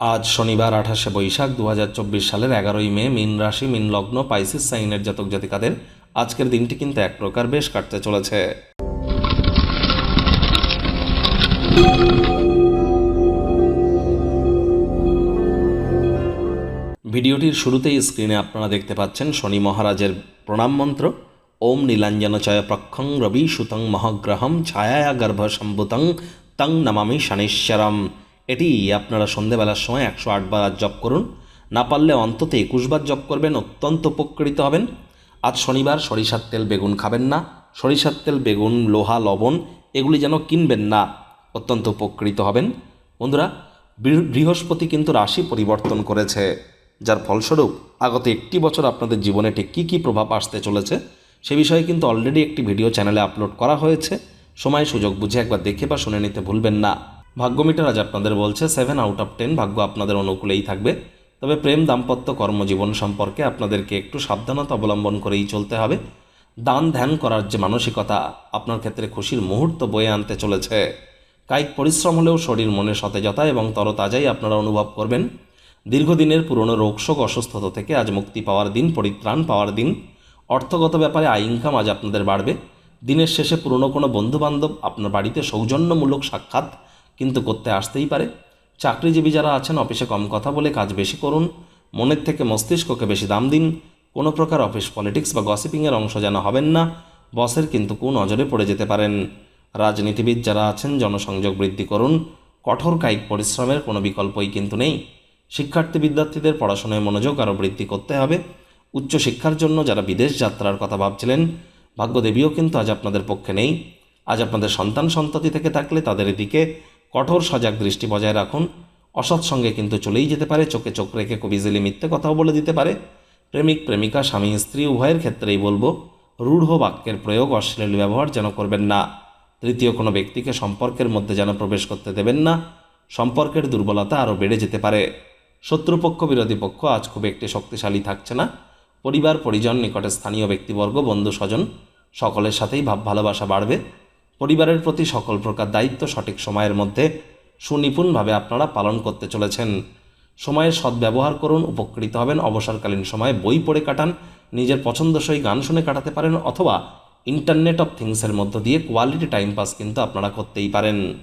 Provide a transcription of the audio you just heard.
আজ শনিবার আঠাশে বৈশাখ দু হাজার চব্বিশ সালের এগারোই মে, মিন রাশি, মিন লগ্ন, পাইসিস, সাইনের জাতক জাতিকাদের আজকের দিনটি কিন্তু এক প্রকার বেশ কাটতে চলেছে। ভিডিওটির শুরুতেই স্ক্রিনে আপনারা দেখতে পাচ্ছেন শনি মহারাজের প্রণাম মন্ত্র। ওম নীলাঞ্জন নীলাঞ্জনচয় প্রক্ষং রবি সুতং মহাগ্রহম ছায়া গর্ভ সম্ভুতং, তং নমামি শনেশ্বরম। এটি আপনারা সন্ধেবেলার সময় একশো আটবার আজ জপ করুন। না পারলে অন্তত একুশবার জপ করবেন, অত্যন্ত উপকৃত হবেন। আজ শনিবার সরিষার তেল বেগুন খাবেন না। সরিষার তেল, বেগুন, লোহা, লবণ এগুলি যেন কিনবেন না, অত্যন্ত উপকৃত হবেন। বন্ধুরা, বৃহ- বৃহস্পতি কিন্তু রাশি পরিবর্তন করেছে, যার ফলস্বরূপ আগত একটি বছর আপনাদের জীবনে ঠিক কী কী প্রভাব আসতে চলেছে, সে বিষয়ে কিন্তু অলরেডি একটি ভিডিও চ্যানেলে আপলোড করা হয়েছে। সময়, সুযোগ বুঝে একবার দেখে বা শুনে নিতে ভুলবেন না। ভাগ্যমিটার আজ আপনাদের বলছে সেভেন আউট অফ টেন ভাগ্য আপনাদের অনুকূলেই থাকবে। তবে প্রেম দাম্পত্য কর্মজীবন সম্পর্কে আপনাদেরকে একটু সাবধানতা অবলম্বন করেই চলতে হবে। দান ধ্যান করার যে মানসিকতা, আপনার ক্ষেত্রে খুশির মুহূর্ত বয়ে আনতে চলেছে। কায়িক পরিশ্রম হলেও শরীর মনে সতেজতা এবং তরতাজাই আপনারা অনুভব করবেন। দীর্ঘদিনের পুরনো রোগশোক অসুস্থতা থেকে আজ মুক্তি পাওয়ার দিন, পরিত্রাণ পাওয়ার দিন। অর্থগত ব্যাপারে আয় ইনকাম আজ আপনাদের বাড়বে। দিনের শেষে পুরনো কোনো বন্ধুবান্ধব আপনার বাড়িতে সৌজন্যমূলক সাক্ষাৎ কিন্তু করতে আসতেই পারে। চাকরিজীবী যারা আছেন, অফিসে কম কথা বলে কাজ বেশি করুন। মনের থেকে মস্তিষ্ককে বেশি দাম দিন। কোনো প্রকার অফিস পলিটিক্স বা গসিপিংয়ের অংশ যেন হবেন না। বসের কিন্তু কু নজরে পড়ে যেতে পারেন। রাজনীতিবিদ যারা আছেন, জনসংযোগ বৃদ্ধি করুন। কঠোর কায়িক পরিশ্রমের কোনো বিকল্পই কিন্তু নেই। শিক্ষার্থী বিদ্যার্থীদের পড়াশোনায় মনোযোগ আরও বৃদ্ধি করতে হবে। উচ্চশিক্ষার জন্য যারা বিদেশ যাত্রার কথা ভাবছিলেন, ভাগ্যদেবীও কিন্তু আজ আপনাদের পক্ষে নেই। আজ আপনাদের সন্তান সন্ততি থেকে থাকলে তাদের দিকে কঠোর সজাগ দৃষ্টি বজায় রাখুন। অসৎ সঙ্গে কিন্তু চলেই যেতে পারে, চোখে চোখ রেখে খুব ইজিলি মিথ্যে কথাও বলে দিতে পারে। প্রেমিক, প্রেমিকা, স্বামী, স্ত্রী, উভয়ের ক্ষেত্রেই বলব, রূঢ় বাক্যের প্রয়োগ অশ্লীল ব্যবহার যেন করবেন না। তৃতীয়, কোনো ব্যক্তিকে সম্পর্কের মধ্যে যেন প্রবেশ করতে দেবেন না। সম্পর্কের দুর্বলতা আরও বেড়ে যেতে পারে। শত্রুপক্ষ, বিরোধী পক্ষ আজ খুব একটি শক্তিশালী থাকছে না। পরিবার, পরিজন, নিকটে স্থানীয় ব্যক্তিবর্গ, বন্ধু, স্বজন, সকলের সাথেই ভাব ভালোবাসা বাড়বে। পরিবারের প্রতি সকল প্রকার দায়িত্ব সঠিক সময়ের মধ্যে সুনিপুণভাবে আপনারা পালন করতে চলেছেন। সময়ের সদ্ব্যবহার করুন, উপকৃত হবেন, অবসরকালীন সময়ে বই পড়ে কাটান, নিজের পছন্দসই গান শুনে কাটাতে পারেন অথবা ইন্টারনেট অফ থিংসের মধ্য দিয়ে কোয়ালিটি টাইম পাস কিন্তু আপনারা করতেই পারেন।